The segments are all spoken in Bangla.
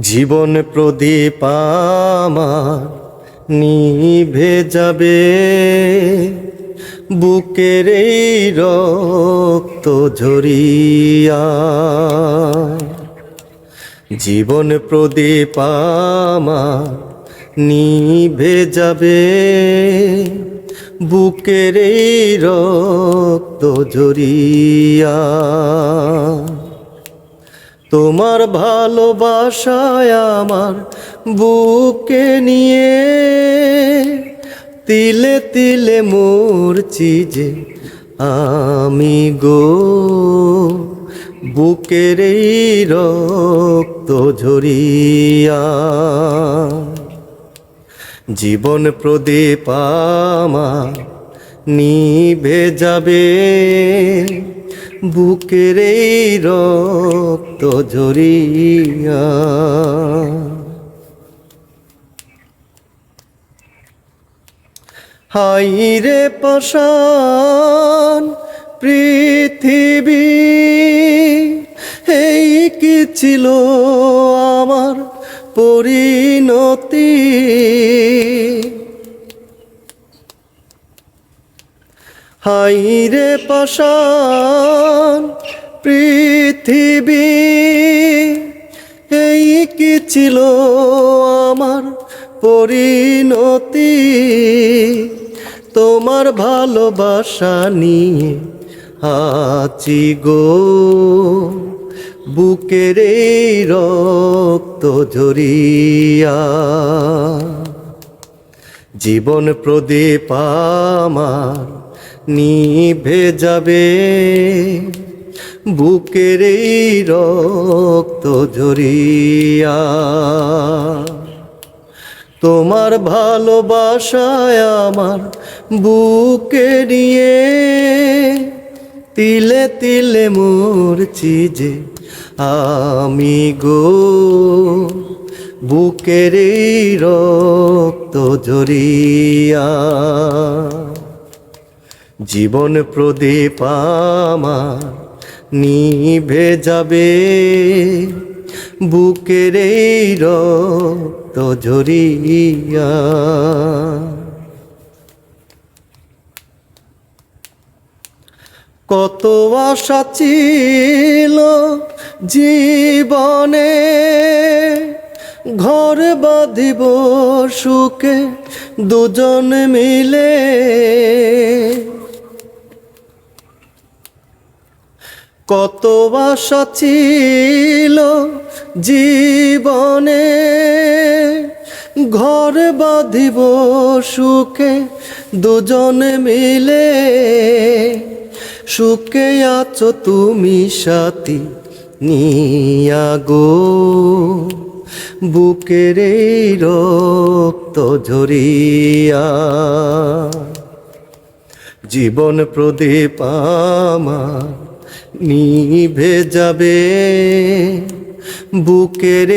জীবন প্রদীপ আমার নিভে যাবে। বুকের এই রক্ত ঝরিয়া। জীবন প্রদীপ আমার নিভে যাবে। বুকের এই রক্ত ঝরিয়া। তোমার ভালোবাসায় আমার বুকে নিয়ে তিলে তিলে মরছি যে আমি গো। বুকের এই রক্ত ঝরিয়া জীবন প্রদীপ আমার নিভে যাবে। বুকের রক্ত ঝরিয়া। হাই রে পাশান পৃথিবী এই কি ছিল আমার পরিণতি? হাই রে পাশান পৃথিবী, এই কি ছিল আমার পরিণতি? তোমার ভালোবাসা নিয়ে আছি গো। বুকের এই রক্ত ঝরিয়া জীবন প্রদীপ আমার নিভে যাবে বুকের এই রক্ত ঝরিয়া। তোমার ভালোবাসায় আমার বুকে নিয়ে তিলে তিলে মরছি যে আমি গো। বুকের রক্ত ঝরিয়া। জীবন প্রদীপ আমার, নিভে যাবে। বুকের এই রক্ত ঝরিয়া। কত আশা ছিল জীবনে, ঘর বাঁধিব সুখে দুজন মিলে। কত আশা ছিল জীবনে। ঘর বাঁধিব সুখে, দুজন মিলে। সুখে আছো তুমি সাথী নিয়া গো। বুকের এই রক্ত ঝরিয়া। জীবন প্রদীপ আমার নিভে যাবে বুকের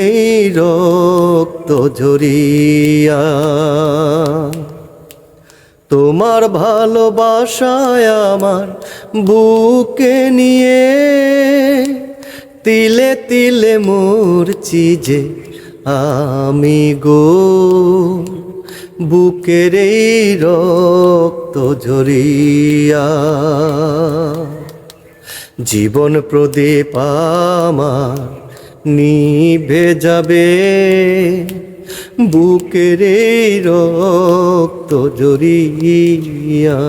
রক্ত ঝরিয়া। তোমার ভালোবাসায় আমার বুকে নিয়ে তিলে তিলে মরছি যে আমি গো। বুকের রক্ত ঝরিয়া। জীবন প্রদীপ আমার নিভে যাবে। বুকের রক্ত জড়িয়া